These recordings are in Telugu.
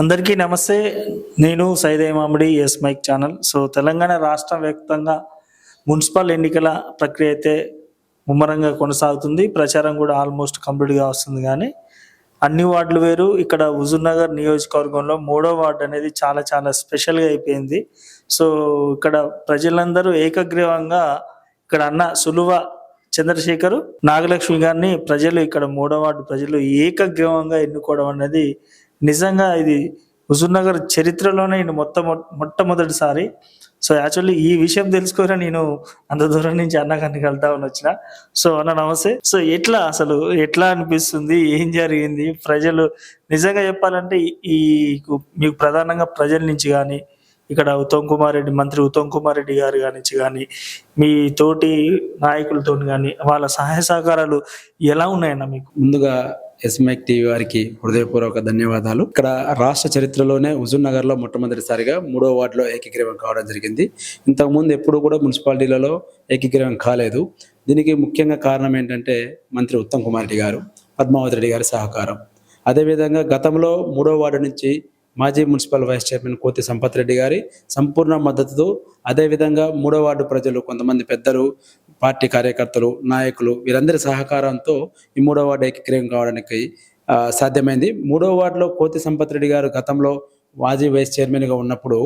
అందరికీ నమస్తే. నేను Saidaiah Mamidi S mike channel. So Telangana రాష్ట్ర వ్యాప్తంగా మున్సిపల్ ఎన్నికల ప్రక్రియ అయితే ముమ్మరంగా కొనసాగుతుంది. ప్రచారం కూడా ఆల్మోస్ట్ కంప్లీట్గా వస్తుంది కానీ అన్ని వార్డులు వేరు. ఇక్కడ హుజూర్నగర్ నియోజకవర్గంలో మూడో వార్డు అనేది చాలా చాలా స్పెషల్గా అయిపోయింది. సో ఇక్కడ ప్రజలందరూ ఏకగ్రీవంగా ఇక్కడ అన్న సులువ చంద్రశేఖరు నాగలక్ష్మి గారిని ప్రజలు ఇక్కడ మూడో వార్డు ప్రజలు ఏకగ్రీవంగా ఎన్నుకోవడం అనేది నిజంగా ఇది హుజూర్నగర్ చరిత్రలోనే నేను మొత్తం మొట్టమొదటిసారి. సో యాక్చువల్లీ ఈ విషయం తెలుసుకోరా నేను అంత దూరం నుంచి అన్నగారిని కలుద్దామని వచ్చిన. సో అన్న నమస్తే. సో ఎట్లా అసలు ఎట్లా అనిపిస్తుంది? ఏం జరిగింది? ప్రజలు నిజంగా చెప్పాలంటే ఈ మీకు ప్రధానంగా ప్రజల నుంచి కానీ ఇక్కడ ఉత్తమ్ కుమార్ రెడ్డి మంత్రి ఉత్తమ్ కుమార్ రెడ్డి గారి నుంచి కానీ మీ తోటి నాయకులతో కానీ వాళ్ళ సహాయ సహకారాలు ఎలా ఉన్నాయన్న మీకు? ముందుగా ఎస్మైక్ టీవీ వారికి హృదయపూర్వక ధన్యవాదాలు. ఇక్కడ రాష్ట్ర చరిత్రలోనే హుజూర్నగర్లో మొట్టమొదటిసారిగా మూడో వార్డులో ఏకీగ్రీవం కావడం జరిగింది. ఇంతకుముందు ఎప్పుడు కూడా మున్సిపాలిటీలలో ఏకీగ్రీవం కాలేదు. దీనికి ముఖ్యంగా కారణం ఏంటంటే మంత్రి ఉత్తమ్ కుమార్ రెడ్డి గారు పద్మావతి రెడ్డి గారి సహకారం. అదేవిధంగా గతంలో మూడో వార్డు నుంచి మాజీ మున్సిపల్ వైస్ చైర్మన్ కోతి సంపత్ రెడ్డి గారి సంపూర్ణ మద్దతుతో అదేవిధంగా మూడో వార్డు ప్రజలు కొంతమంది పెద్దలు పార్టీ కార్యకర్తలు నాయకులు వీరందరి సహకారంతో ఈ మూడో వార్డు ఏకీకృతం కావడానికి సాధ్యమైంది. మూడో వార్డులో కోతి సంపత్ రెడ్డి గారు గతంలో మాజీ వైస్ చైర్మన్గా ఉన్నప్పుడు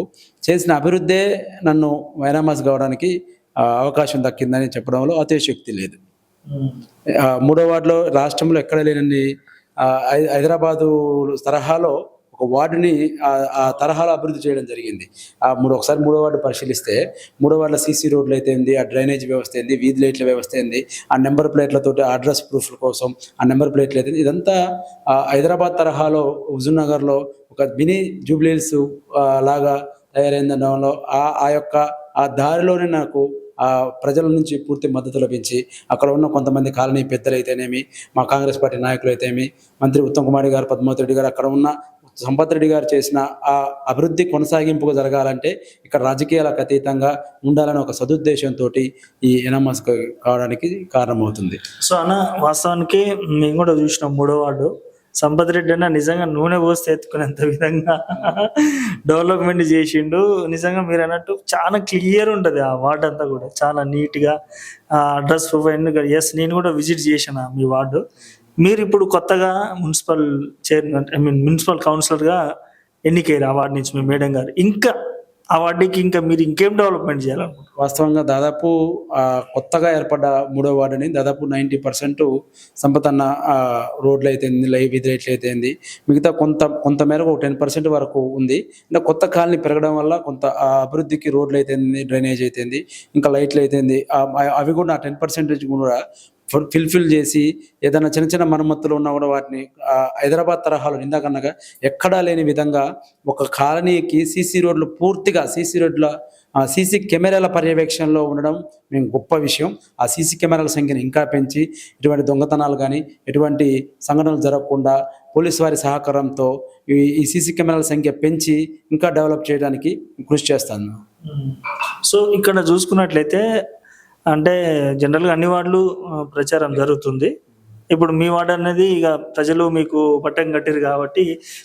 చేసిన అభివృద్ధే నన్ను వైనామాస్ కావడానికి అవకాశం దక్కిందని చెప్పడంలో అతిశక్తి లేదు. మూడో వార్డులో రాష్ట్రంలో ఎక్కడ లేనన్ని హైదరాబాదు తరహాలో ఒక వార్డుని ఆ తరహాలో అభివృద్ధి చేయడం జరిగింది. ఆ మూడు ఒకసారి మూడో వార్డు పరిశీలిస్తే మూడో వార్డుల సీసీ రోడ్లు అయితే ఏంది ఆ డ్రైనేజ్ వ్యవస్థ ఏంది వీధి లైట్ల వ్యవస్థ ఏంది ఆ నెంబర్ ప్లేట్లతో అడ్రస్ ప్రూఫ్ల కోసం ఆ నెంబర్ ప్లేట్లు అయితే ఇదంతా హైదరాబాద్ తరహాలో హుజూర్నగర్లో ఒక మినీ జూబ్లీల్స్ లాగా తయారైందనడంలో ఆ ఆ యొక్క ఆ దారిలోనే నాకు ఆ ప్రజల నుంచి పూర్తి మద్దతు లభించి అక్కడ ఉన్న కొంతమంది కాలనీ పెద్దలు అయితేనేమి మా కాంగ్రెస్ పార్టీ నాయకులు అయితేమి మంత్రి ఉత్తమ్ కుమార్ గారు పద్మావతి రెడ్డి గారు అక్కడ ఉన్న సంపత్ రెడ్డి గారు చేసిన ఆ అభివృద్ధి కొనసాగింపుకు జరగాలంటే ఇక్కడ రాజకీయాలకు అతీతంగా ఉండాలని ఒక సదుద్దేశంతో ఈ ఎనమస్ కావడానికి కారణమవుతుంది. సో అన్న వాస్తవానికి మేము కూడా చూసినాం మూడో వార్డు. సంపత్ రెడ్డి అన్న నిజంగా నూనె పోస్తే ఎత్తుకునేంత విధంగా డెవలప్మెంట్ చేసిండు. నిజంగా మీరు అన్నట్టు చాలా క్లియర్ ఉంటుంది ఆ వార్డు అంతా కూడా. చాలా నీట్గా అడ్రస్ ప్రొఫైల్ ఎస్ నేను కూడా విజిట్ చేసిన మీ వార్డు. మీరు ఇప్పుడు కొత్తగా municipal chairman I mean municipal కౌన్సిలర్గా ఎన్నికయ్యారు ఆ వార్డు నుంచి మీ మేడం గారు ఇంకా ఆ వార్డుకి ఇంకా మీరు ఇంకేం డెవలప్మెంట్ చేయాలనుకుంటారు వాస్తవంగా దాదాపు కొత్తగా ఏర్పడ్డ మూడో వార్డుని దాదాపు నైంటీ పర్సెంట్ సంపతన్న రోడ్లు అయితే లైవ్ వీధి అయితేంది మిగతా కొంత కొంత మేరకు టెన్ పర్సెంట్ వరకు ఉంది. ఇంకా కొత్త కాలనీ పెరగడం వల్ల కొంత అభివృద్ధికి రోడ్లు అయితేంది డ్రైనేజ్ అయితే ఇంకా లైట్లు అయితే అవి కూడా టెన్ పర్సెంటేజ్ కూడా ఫిల్ఫిల్ చేసి ఏదైనా చిన్న చిన్న మరమ్మతులు ఉన్నా కూడా వాటిని హైదరాబాద్ తరహాలో ఇందాకన్నగా ఎక్కడా లేని విధంగా ఒక కాలనీకి సీసీ రోడ్లు పూర్తిగా సీసీ రోడ్ల సీసీ కెమెరాల పర్యవేక్షణలో ఉండడం మేము గొప్ప విషయం. ఆ సీసీ కెమెరాల సంఖ్యను ఇంకా పెంచి ఇటువంటి దొంగతనాలు కానీ ఎటువంటి సంఘటనలు జరగకుండా పోలీస్ వారి సహకారంతో ఈ ఈ సీసీ కెమెరాల సంఖ్య పెంచి ఇంకా డెవలప్ చేయడానికి కృషి చేస్తాను. సో ఇక్కడ చూసుకున్నట్లయితే అంటే జనరల్గా అన్ని వార్డులు ప్రచారం జరుగుతుంది. ఇప్పుడు మీ వార్డు అనేది ఇక ప్రజలు మీకు పట్టం కట్టారు కాబట్టి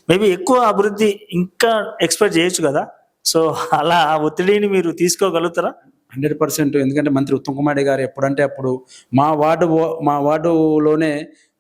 మేబీ ఎక్కువ అభివృద్ధి ఇంకా ఎక్స్పెక్ట్ చేయొచ్చు కదా. సో అలా ఆ ఒత్తిడిని మీరు తీసుకోగలుగుతారా? Hundred percent. ఎందుకంటే మంత్రి ఉత్తమ్ కుమార్ గారు ఎప్పుడంటే అప్పుడు మా వార్డు మా వార్డులోనే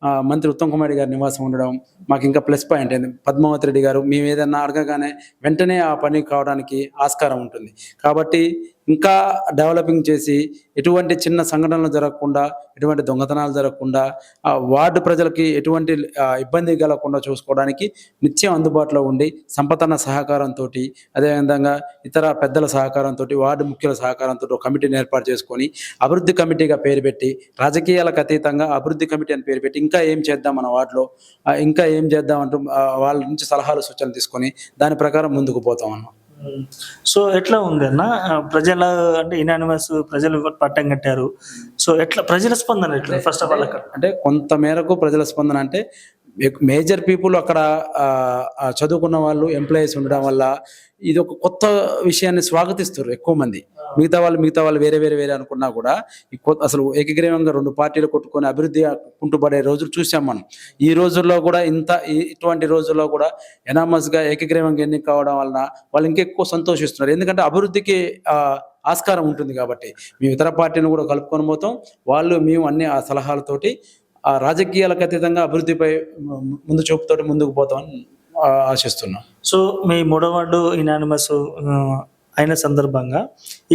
మంత్రి ఉత్తమ్ కుమార్ గారి నివాసం ఉండడం మాకు ఇంకా ప్లస్ పాయింట్ అయింది. పద్మావతి రెడ్డి గారు మేము ఏదన్నా అడగగానే వెంటనే ఆ పని కావడానికి ఆస్కారం ఉంటుంది. కాబట్టి ఇంకా డెవలపింగ్ చేసి ఎటువంటి చిన్న సంఘటనలు జరగకుండా ఎటువంటి దొంగతనాలు జరగకుండా ఆ వార్డు ప్రజలకి ఎటువంటి ఇబ్బంది కలగకుండా చూసుకోవడానికి నిత్యం అందుబాటులో ఉండి సంపతన్న సహకారంతో అదేవిధంగా ఇతర పెద్దల సహకారంతో వార్డు ముఖ్యుల సహకారంతో ఒక కమిటీని ఏర్పాటు చేసుకొని అభివృద్ధి కమిటీగా పేరు పెట్టి రాజకీయాలకు అతీతంగా అభివృద్ధి కమిటీ అని పేరు పెట్టి ఇంకా ఏం చేద్దాం మన ఆ, ఇంకా ఏం చేద్దాం అంటూ వాళ్ళ నుంచి సలహాలు సూచనలు తీసుకొని దాని ప్రకారం ముందుకు పోతాం అన్నమాట సో ఎట్లా ఉంది అన్న ప్రజల అంటే ఇనానిమస్ ప్రజలు పట్టం కట్టారు. సో ఎట్లా ప్రజల స్పందన ఎట్లా? ఫస్ట్ ఆఫ్ ఆల్ అంటే కొంత మేరకు ప్రజల స్పందన అంటే మేజర్ పీపుల్ అక్కడ చదువుకున్న వాళ్ళు ఎంప్లాయీస్ ఉండడం వల్ల ఇది ఒక కొత్త విషయాన్ని స్వాగతిస్తారు ఎక్కువ మంది. మిగతా వాళ్ళు మిగతా వాళ్ళు వేరే వేరే వేరే అనుకున్నా కూడా అసలు ఏకగ్రీవంగా రెండు పార్టీలు కొట్టుకొని అభివృద్ధి కుంటుపడే రోజులు చూసాం మనం. ఈ రోజుల్లో కూడా ఇంత ఈ- ఇటువంటి రోజుల్లో కూడా ఎనామస్గా ఏకగ్రీవంగా ఎన్నిక కావడం వలన వాళ్ళు ఇంకెక్కువ సంతోషిస్తున్నారు. ఎందుకంటే అభివృద్ధికి ఆస్కారం ఉంటుంది కాబట్టి. మేము ఇతర పార్టీని కూడా కలుపుకొని పోతాం. వాళ్ళు మేము అన్ని ఆ సలహాలతోటి ఆ రాజకీయాలకు అతీతంగా అభివృద్ధిపై ముందు చూపుతో ముందుకు పోతామని ఆశిస్తున్నాం. సో మీ మూడో వార్డు ఇనానిమస్ అయిన సందర్భంగా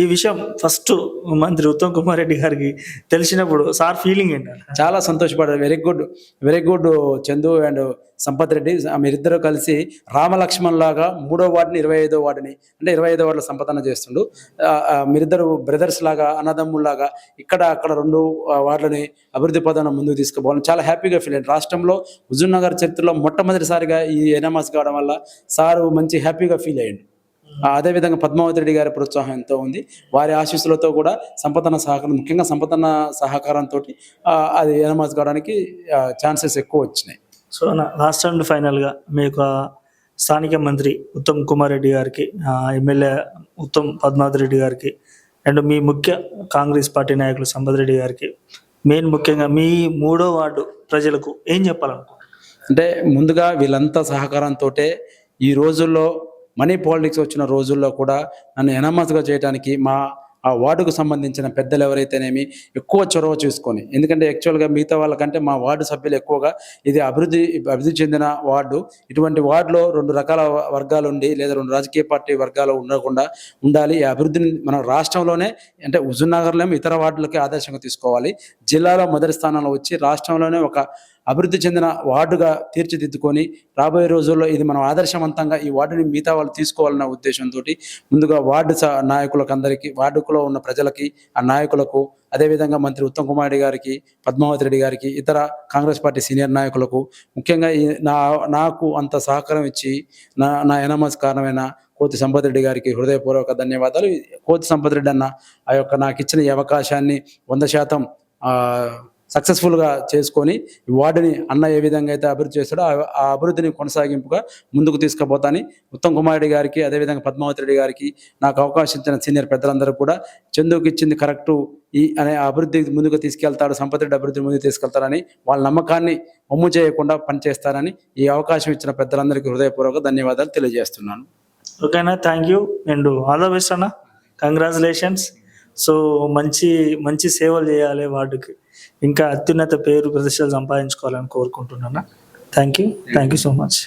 ఈ విషయం ఫస్ట్ మంత్రి ఉత్తమ్ కుమార్ రెడ్డి గారికి తెలిసినప్పుడు సార్ ఫీలింగ్ ఏంటంటే చాలా సంతోషపడ్డారు. Very good very good Chandu and Sampath Reddy. మీరిద్దరూ కలిసి రామలక్ష్మణ్ లాగా మూడో వార్డుని ఇరవై ఐదో వార్డుని అంటే ఇరవై ఐదో వార్డుల సంపదన చేస్తుండు. మీరిద్దరు బ్రదర్స్ లాగా అన్నదమ్ముల్లాగా ఇక్కడ అక్కడ రెండు వార్డులని అభివృద్ధి పదాన్ని ముందుకు తీసుకుపోవాలని చాలా హ్యాపీగా ఫీల్ అయ్యింది రాష్ట్రంలో హుజూర్నగర్ చరిత్రలో మొట్టమొదటిసారిగా ఈ ఎనామాస్ కావడం వల్ల సారు మంచి హ్యాపీగా ఫీల్ అయ్యాడు. అదేవిధంగా పద్మావతి రెడ్డి గారి ప్రోత్సాహం ఎంతో ఉంది. వారి ఆశీస్సులతో కూడా సంపదన సహకారం ముఖ్యంగా సంపదన సహకారంతో అది ఎనమాస్ కావడానికి ఛాన్సెస్ ఎక్కువ వచ్చినాయి. సో నా లాస్ట్ అండ్ ఫైనల్గా మీకు ఆ స్థానిక మంత్రి ఉత్తమ్ కుమార్ రెడ్డి గారికి ఎమ్మెల్యే ఉత్తమ్ పద్మావతి రెడ్డి గారికి అండ్ మీ ముఖ్య కాంగ్రెస్ పార్టీ నాయకులు సంపత్ రెడ్డి గారికి మెయిన్ ముఖ్యంగా మీ మూడో వార్డు ప్రజలకు ఏం చెప్పాలనుకుంటున్నారు? అంటే ముందుగా వీళ్ళంతా సహకారంతో ఈ రోజుల్లో మనీ పాలిటిక్స్ వచ్చిన రోజుల్లో కూడా నన్ను ఎనమస్గా చేయడానికి మా ఆ వార్డుకు సంబంధించిన పెద్దలు ఎవరైతేనేమి ఎక్కువ చొరవ చూసుకొని ఎందుకంటే యాక్చువల్గా మిగతా వాళ్ళకంటే మా వార్డు సభ్యులు ఎక్కువగా ఇది అభివృద్ధి అభివృద్ధి చెందిన వార్డు. ఇటువంటి వార్డులో రెండు రకాల వర్గాలు ఉండి లేదా రెండు రాజకీయ పార్టీ వర్గాలు ఉండకుండా ఉండాలి. ఈ అభివృద్ధిని మన రాష్ట్రంలోనే అంటే హుజూర్నగర్లో ఇతర వార్డులకి ఆదర్శంగా తీసుకోవాలి. జిల్లాలో మొదటి స్థానంలో వచ్చి రాష్ట్రంలోనే ఒక అభివృద్ధి చెందిన వార్డుగా తీర్చిదిద్దుకొని రాబోయే రోజుల్లో ఇది మనం ఆదర్శవంతంగా ఈ వార్డుని మిగతా వాళ్ళు తీసుకోవాలన్న ఉద్దేశంతో ముందుగా వార్డు నాయకులకు అందరికీ వార్డులో ఉన్న ప్రజలకి ఆ నాయకులకు అదేవిధంగా మంత్రి ఉత్తమ్ కుమార్ రెడ్డి గారికి పద్మావతి రెడ్డి గారికి ఇతర కాంగ్రెస్ పార్టీ సీనియర్ నాయకులకు ముఖ్యంగా ఈ నా నాకు అంత సహకారం ఇచ్చి నా నా ఎనమస్ కారణమైన కోతి సంపత్ రెడ్డి గారికి హృదయపూర్వక ధన్యవాదాలు. కోతి సంపత్ రెడ్డి అన్న ఆ యొక్క నాకు ఇచ్చిన ఈ అవకాశాన్ని వంద శాతం సక్సెస్ఫుల్గా చేసుకొని ఈ వార్డుని అన్న ఏ విధంగా అయితే అభివృద్ధి చేస్తాడో ఆ- ఆ అభివృద్ధిని కొనసాగింపుగా ముందుకు తీసుకుపోతాని ఉత్తమ్ కుమార్ రెడ్డి గారికి అదేవిధంగా పద్మావతి రెడ్డి గారికి నాకు అవకాశం ఇచ్చిన సీనియర్ పెద్దలందరూ కూడా చందుకు ఇచ్చింది కరెక్టు ఈ అనే అభివృద్ధి ముందుకు తీసుకెళ్తాడు సంపద రెడ్డి అభివృద్ధి ముందుకు తీసుకెళ్తారని వాళ్ళ నమ్మకాన్ని ఒమ్ము చేయకుండా పనిచేస్తారని ఈ అవకాశం ఇచ్చిన పెద్దలందరికీ హృదయపూర్వక ధన్యవాదాలు తెలియజేస్తున్నాను. ఓకేనా? Thank you. And all the best అన్న. కంగ్రాచులేషన్స్ సో మంచి మంచి సేవలు చేయాలి వార్డుకి. ఇంకా అత్యున్నత పేరు ప్రతిష్టలు సంపాదించుకోవాలని కోరుకుంటున్నాను. Thank you thank you so much